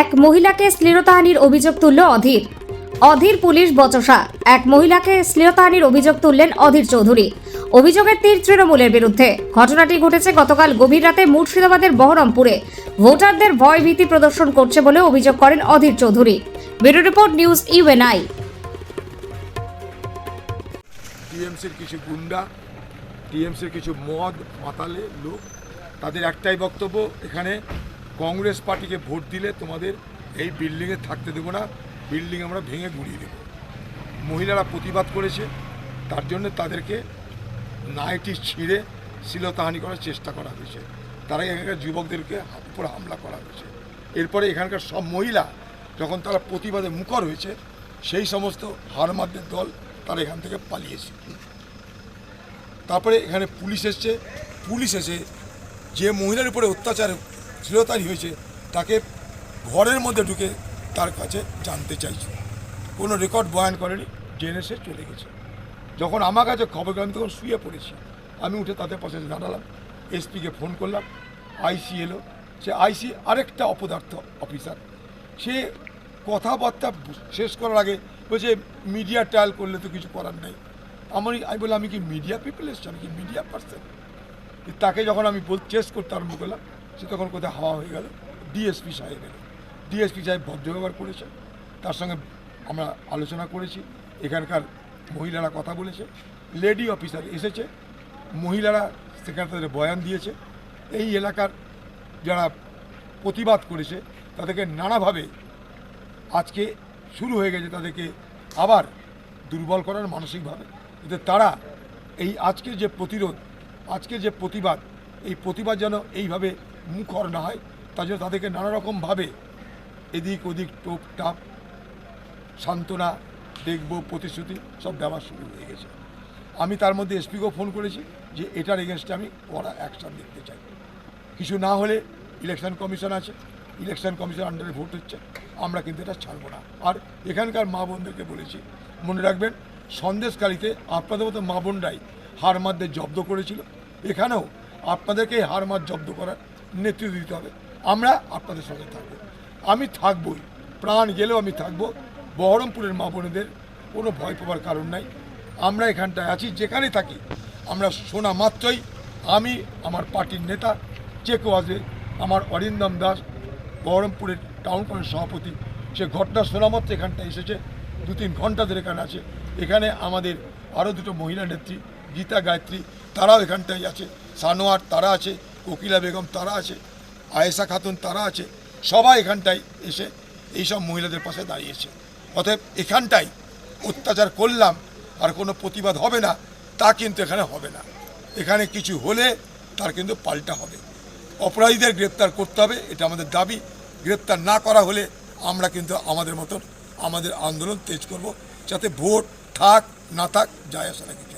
এক মহিলাকে শ্লীলতাহানির অভিযোগ তুলল অধীর। অধীর পুলিশ বচসা। এক মহিলাকে শ্লীলতাহানির অভিযোগ তুললেন অধীর চৌধুরী। অভিযোগের তীর তৃণমূলের বিরুদ্ধে। ঘটনাটি ঘটেছে গতকাল গভীর রাতে মুর্শিদাবাদের বহরমপুরে। ভোটারদের ভয় ভীতি প্রদর্শন করছে বলে অভিযোগ করেন Adhir Chowdhury. Bureau report news UNI. টিএমসির কিছু গুন্ডা, টিএমসির কিছু মদ মাতালে লোক, তাদের একটাই বক্তব্য, এখানে কংগ্রেস পার্টিকে ভোট দিলে তোমাদের এই বিল্ডিংয়ে থাকতে দেবো না, বিল্ডিং আমরা ভেঙে গুড়িয়ে দেবো। মহিলারা প্রতিবাদ করেছে, তার জন্য তাদেরকে নাইটি ছিঁড়ে শিলতাহানি করার চেষ্টা করা হয়েছে। তারা এখানকার যুবকদেরকে উপর হামলা করা হয়েছে। এরপরে এখানকার সব মহিলা যখন তারা প্রতিবাদে মুখর হয়েছে, সেই সমস্ত হারমাদদের দল তারা এখান থেকে পালিয়েছে। তারপরে এখানে পুলিশ এসছে, পুলিশ এসে যে মহিলার উপরে অত্যাচার শ্লীলতারি হয়েছে, তাকে ঘরের মধ্যে ঢুকে তার কাছে জানতে চাইছে। কোনো রেকর্ড বয়ান করেনি, জেনে সে চলে গেছে। যখন আমার কাছে খবর পেলাম, তখন শুয়ে পড়েছি। আমি উঠে তাদের পাশে দাঁড়ালাম, এসপিকে ফোন করলাম আইসি এলো। সে আইসি আরেকটা অপদার্থ অফিসার সে কথাবার্তা শেষ করার আগে বলছে মিডিয়া ট্রায়াল করলে তো কিছু করার নেই। আমার আমি বললাম, আমি কি মিডিয়া পিপল এসছি? আমি কি মিডিয়া পার্সন তাকে যখন আমি বল চেস করতে আরম্ভ করলাম সে তখন কোথায় হাওয়া হয়ে গেল। ডিএসপি সাহেব এলো। ডিএসপি সাহেব ভদ্র ব্যবহার করেছে। তার সঙ্গে আমরা আলোচনা করেছি। এখানকার মহিলারা কথা বলেছে। লেডি অফিসার এসেছে। মহিলারা সেখানে তাদের বয়ান দিয়েছে। এই এলাকার যারা প্রতিবাদ করেছে, তাদেরকে নানাভাবে আজকে শুরু হয়ে গেছে তাদেরকে আবার দুর্বল করার মানসিকভাবে। যাতে তারা এই আজকের যে প্রতিরোধ আজকের যে প্রতিবাদ, এই প্রতিবাদ যেন এইভাবে মুখর না হয় তার জন্য তাদেরকে নানারকমভাবে এদিক ওদিক টোপ টাপ, সান্ত্বনা, দেখব, প্রতিশ্রুতি, সব দেওয়া শুরু হয়ে গেছে। আমি তার মধ্যে এসপিকেও ফোন করেছি যে এটার এগেনস্টে আমি কড়া অ্যাকশন দেখতে চাই। কিছু না হলে ইলেকশন কমিশন আছে ইলেকশন কমিশন আন্ডারে ভোট হচ্ছে, আমরা কিন্তু এটা ছাড়ব না। আর এখানকার মা বোনদেরকে বলেছি, মনে রাখবেন, সন্দেশকারীতে আপনাদের মতো মা বোনরাই হার হারমাদদের জব্দ করেছিল, এখানেও আপনাদেরকে হারমাদ জব্দ করার নেতৃত্ব দিতে হবে। আমরা আপনাদের সঙ্গে থাকব। আমি থাকবই। প্রাণ গেলেও আমি থাকব। বহরমপুরের মা বোনেদের কোনো ভয় পাওয়ার কারণ নাই। আমরা এখানটায় আছি যেখানে থাকি। আমরা শোনা মাত্রই আমি, আমার পার্টির নেতা কেউ আসবে আমার অরিন্দম দাস, বহরমপুরের টাউন কমিটির সভাপতি। সে ঘটনা শোনা মাত্র এখানটায় এসেছে। দু তিন ঘণ্টা ধরে এখানে আছে। এখানে আমাদের আরও দুটো মহিলা নেত্রী, গীতা গায়ত্রী, তারাও এখানটায় আছে। সানোয়ার, তারা আছে। কোকিলা বেগম তারা আছে, আয়েশা খাতুন তারা আছে, সবাই এখানটায় এসে এইসব মহিলাদের পাশে দাঁড়িয়েছে। অতএব এখানটাই অত্যাচার করলাম, আর কোনো প্রতিবাদ হবে না, তা কিন্তু এখানে হবে না। এখানে কিছু হলে তার কিন্তু পাল্টা হবে। অপরাধীদের গ্রেপ্তার করতে হবে, এটা আমাদের দাবি। গ্রেপ্তার না করা হলে আমরা কিন্তু আমাদের মতন আমাদের আন্দোলন তেজ করব, যাতে ভোট থাক, না থাক, যায় আসে না কিছু।